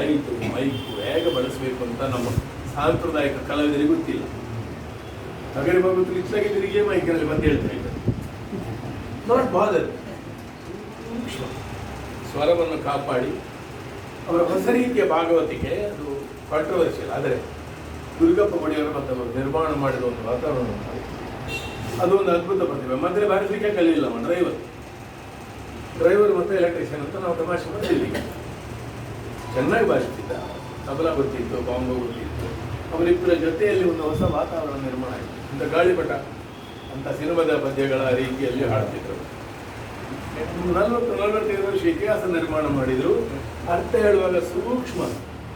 S3: ಲೈಟು ಮೈಕು ಹೇಗೆ ಬಳಸಬೇಕು ಅಂತ ನಮ್ಮ ಸಾಂಪ್ರದಾಯಿಕ ಕಲಾವಿದರಿಗೆ ಗೊತ್ತಿಲ್ಲ. ನಗರ ಇಚ್ಚಾಗಿ ತಿರುಗಿಯೇ ಮೈಕಿನಲ್ಲಿ ಬಂದು ಹೇಳ್ತಾ ಇದ್ದಾರೆ ನಾಟ್ ಬಾದರ್ ಸ್ವರವನ್ನು ಕಾಪಾಡಿ. ಅವರ ಹೊಸ ರೀತಿಯ ಭಾಗವತಿಕೆ, ಅದು ಕಾಂಟ್ರವರ್ಷಿಯಲ್ ಆದರೆ ದುರ್ಗಪ್ಪ ಬಡಿಯವರು ಮತ್ತು ಅವರು ನಿರ್ಮಾಣ ಮಾಡಿದ ಒಂದು ವಾತಾವರಣ. ಅದು ಒಂದು ಅದ್ಭುತ ಪ್ರತಿಭೆ. ಮಧ್ಯೆ ಬಾರಿಸಲಿಕ್ಕೆ ಕಲಿಯಿಲ್ಲ ಡ್ರೈವರ್ ಡ್ರೈವರ್ ಮತ್ತು ಎಲೆಕ್ಟ್ರಿಷಿಯನ್ ಅಂತ ನಾವು ತಮಾಷೆ ಮಾಡಿದ್ವಿ ಚೆನ್ನಾಗಿ ಬಾರಿಸ್ತಿದ್ದ ತಬಲ ಬರ್ತಿತ್ತು ಬಾಂಬು ಗೊತ್ತಿತ್ತು ಅವರಿಬ್ಬರ ಜೊತೆಯಲ್ಲಿ ಒಂದು ಹೊಸ ವಾತಾವರಣ ನಿರ್ಮಾಣ ಆಯಿತು. ಇಂಥ ಗಾಳಿಪಟ ಅಂತ ಸಿನಿಮಾದ ಪದ್ಯಗಳ ರೀತಿಯಲ್ಲಿ ಹಾಡ್ತಿದ್ರು. ನಲವತ್ತು, ನಲವತ್ತೈದು ವರ್ಷ ಇತಿಹಾಸ ನಿರ್ಮಾಣ ಮಾಡಿದ್ರು. ಅರ್ಥ ಹೇಳುವಾಗ ಸೂಕ್ಷ್ಮ.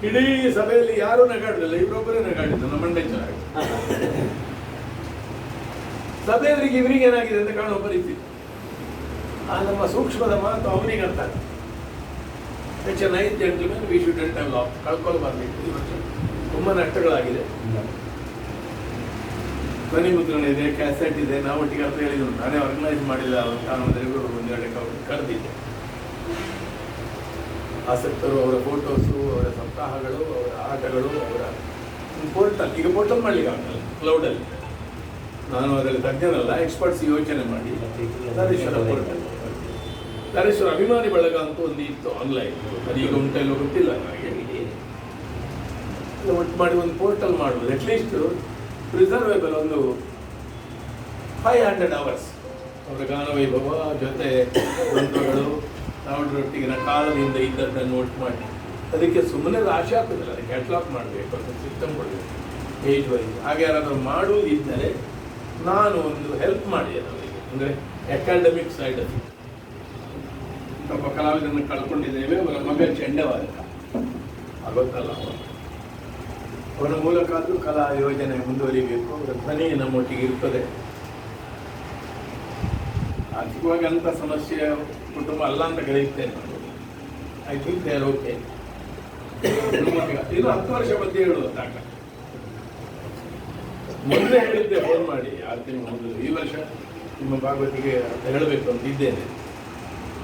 S3: ಇಡೀ ಸಭೆಯಲ್ಲಿ ಯಾರೂ ನಗಾಡಲಿಲ್ಲ, ಇವರೊಬ್ಬರೇ ನಗಾಡಿದ್ರು. ನಮ್ಮ ಮಂಡೇಶ್ವರ ಸಭೆಯವರಿಗೆ ಇವರಿಗೆ ಏನಾಗಿದೆ ಅಂತ ಕಾಣುವ ಪರಿಸ್ಥಿತಿ. ಆ ನಮ್ಮ ಸೂಕ್ಷ್ಮದ ಮಾತು ಅವನಿಗೆ ಅರ್ಥ ಹೆಚ್ಚು ನೈಟ್ ಜೆಂಟ್ಲ್ಮೆನ್ ವಿ ಶುಡ್ ಎಂಟ್ ಹ್ಯಾವ್ ಲಾಕ್ ಕಳ್ಕೊಳ್ಬಾರ್ದಿತ್ತು ಈ ವರ್ಷ ತುಂಬ ನಷ್ಟಗಳಾಗಿದೆ ಧ್ವನಿ ಮುದ್ರಣ ಇದೆ ಕ್ಯಾಸೆಟ್ ಇದೆ ನಾವು ಒಟ್ಟಿಗೆ ಅಂತ ಹೇಳಿದ್ರು. ನಾನೇ ಆರ್ಗನೈಸ್ ಮಾಡಿಲ್ಲ. ಕಾರಣದವರೆಗೂ ಒಂದೆರಡು ಕರೆದಿದ್ದೆ. ಆಸಕ್ತರು, ಅವರ ಫೋಟೋಸು ಅವರ ಸಪ್ತಾಹಗಳು ಅವರ ಆಟಗಳು, ಅವರ ಪೋರ್ಟಲ್ ಈಗ ಪೋರ್ಟಲ್ ಮಾಡ್ಲಿಕ್ಕೆ ಆಗಲ್ಲ. ಕ್ಲೌಡಲ್ಲಿ ನಾನು ಅದರಲ್ಲಿ ತಜ್ಞನಲ್ಲ ಎಕ್ಸ್ಪರ್ಟ್ಸ್ ಯೋಚನೆ ಮಾಡಿ. ಪೋರ್ಟಲ್ ನರೇಶ್ವರ ಅಭಿಮಾನಿ ಬಳಗ ಅಂತ ಒಂದು ಇತ್ತು ಆನ್ಲೈನ್ ಅದು ಈಗ ಉಂಟ ಇಲ್ಲೋ ಗೊತ್ತಿಲ್ಲ ನನಗೆ. ಒಟ್ಟು ಮಾಡಿ ಒಂದು ಪೋರ್ಟಲ್ ಮಾಡುವುದು ಅಟ್ಲೀಸ್ಟ್ ಪ್ರಿಸರ್ವೇಬಲ್ ಒಂದು ಫೈವ್ ಹಂಡ್ರೆಡ್ ಅವರ್ಸ್ ಅವರ ಗಾನ ವೈಭವ ಜೊತೆ ಗ್ರಂಥಗಳು ನಾವುಗಳೊಟ್ಟಿಗಿನ ಕಾಲದಿಂದ ಇದ್ದದ್ದನ್ನು ಒಟ್ಟು ಮಾಡಿ. ಅದಕ್ಕೆ ಸುಮ್ಮನೆ ರಾಶಿ ಆಗ್ತದಲ್ಲ ಅದಕ್ಕೆ ಕ್ಯಾಟ್ಲಾಗ್ ಮಾಡಬೇಕು ಅಂತ ಸಿಸ್ಟಮ್ ಕೊಡಬೇಕು. ಏಜ್ ವೈಸ್ ಹಾಗೆ ಯಾರಾದರೂ ಮಾಡುವುದಿದ್ದರೆ ನಾನು ಒಂದು ಹೆಲ್ಪ್ ಮಾಡಿ ಅವರಿಗೆ ಅಂದರೆ ಅಕಾಡೆಮಿಕ್ ಸೈಡಲ್ಲಿ ಒಬ್ಬ ಕಲಾವಿದರನ್ನು ಕಳ್ಕೊಂಡಿದ್ದೇವೆ ಅವರ ಮಗ ಚೆಂಡವಾದ ಗೊತ್ತಲ್ಲ ಅವರ. ಮೂಲಕ ಆದರೂ ಕಲಾ ಯೋಜನೆ ಮುಂದುವರಿಬೇಕು ಅವರ ಧ್ವನಿ ನಮ್ಮೊಟ್ಟಿಗೆ ಇರ್ತದೆ. ಆರ್ಥಿಕವಾಗಿ ಅಂತ ಸಮಸ್ಯೆ ಕುಟುಂಬ ಅಲ್ಲ ಅಂತ ನಾನು I think they are okay ಇನ್ನು ಹತ್ತು ವರ್ಷ ಬಗ್ಗೆ ಹೇಳುವ ತಾಕ. ಮೊದಲೇ ಹೇಳಿದ್ದೆ ಫೋನ್ ಮಾಡಿ ಆರು ತಿಂಗಳು ಮೊದಲು. ಈ ವರ್ಷ ನಿಮ್ಮ ಭಾಗವತಿಗೆ ಅಂತ ಹೇಳಬೇಕು ಅಂತ ಇದ್ದೇನೆ.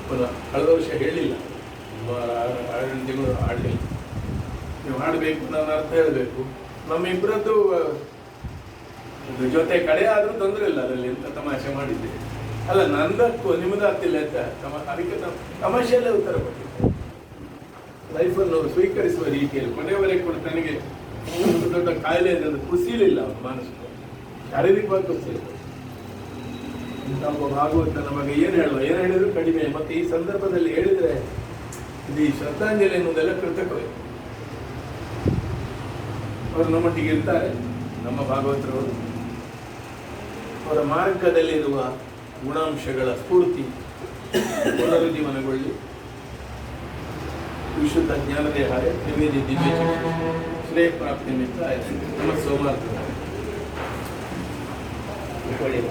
S3: ಪುನಃ ಕಳೆದ ವರ್ಷ ಹೇಳಿಲ್ಲ. ತುಂಬ ಆರು ಆರು ತಿಂಗಳು ಆಡಲಿಲ್ಲ. ನೀವು ಆಡಬೇಕು ನಾನು ಅರ್ಥ ಹೇಳಬೇಕು. ನಮ್ಮ ಇಬ್ಬರದ್ದು ಜೊತೆ ಕಡೆ ಆದರೂ ತೊಂದರೆ ಇಲ್ಲ, ಅದರಲ್ಲಿ ಎಂತ ತಮಾಷೆ ಮಾಡಿದ್ದೆ. ಅಲ್ಲ, ನಂದಕ್ಕೂ ನಿಮ್ಮದು ಆಗ್ತಿಲ್ಲ ಅಂತ ತಮ ಅದಕ್ಕೆ ತಮ್ಮ ತಮಾಷೆಯಲ್ಲೇ ಉತ್ತರ ಕೊಟ್ಟಿದ್ದೆ. ಲೈಫನ್ನು ಸ್ವೀಕರಿಸುವ ರೀತಿಯಲ್ಲಿ ಕೊನೆಯವರೆಗೆ ಕೂಡ ನನಗೆ ದೊಡ್ಡ ಕಾಯಿಲೆ ಅಂತ ಕುಸಿಲಿಲ್ಲ ಅವನು ಮನಸ್ಸು ಶಾರೀರಿಕವಾಗಿ ಕುಸಿಲಿಲ್ಲ. ಒಬ್ಬ ಭಾಗವತ ನಮಗೆ ಏನು ಹೇಳುವ? ಏನು ಹೇಳಿದ್ರು ಕಡಿಮೆ. ಮತ್ತೆ ಈ ಸಂದರ್ಭದಲ್ಲಿ ಹೇಳಿದ್ರೆ ಇದು ಈ ಶ್ರದ್ಧಾಂಜಲಿ ಎನ್ನುವುದೆಲ್ಲ ಕೃತಕವೇ? ಅವರು ನಮ್ಮೊಟ್ಟಿಗೆ ಇರ್ತಾರೆ, ನಮ್ಮ ಭಾಗವತರವರು ಅವರ ಮಾರ್ಗದಲ್ಲಿರುವ ಗುಣಾಂಶಗಳ ಸ್ಫೂರ್ತಿ ಪುನರುಜ್ಜೀವನಗೊಳ್ಳಿ ವಿಶುದ್ಧ ಜ್ಞಾನದೇಹಾಯ ತ್ರಿವೇದಿ ದಿವ್ಯ ಶ್ರೇಯ ಪ್ರಾಪ್ತಿ ನಿಮಿತ್ತ ಸೋಮಾರ್ಥ ನಮ್ಮ
S2: ಒಳ್ಳೆಯ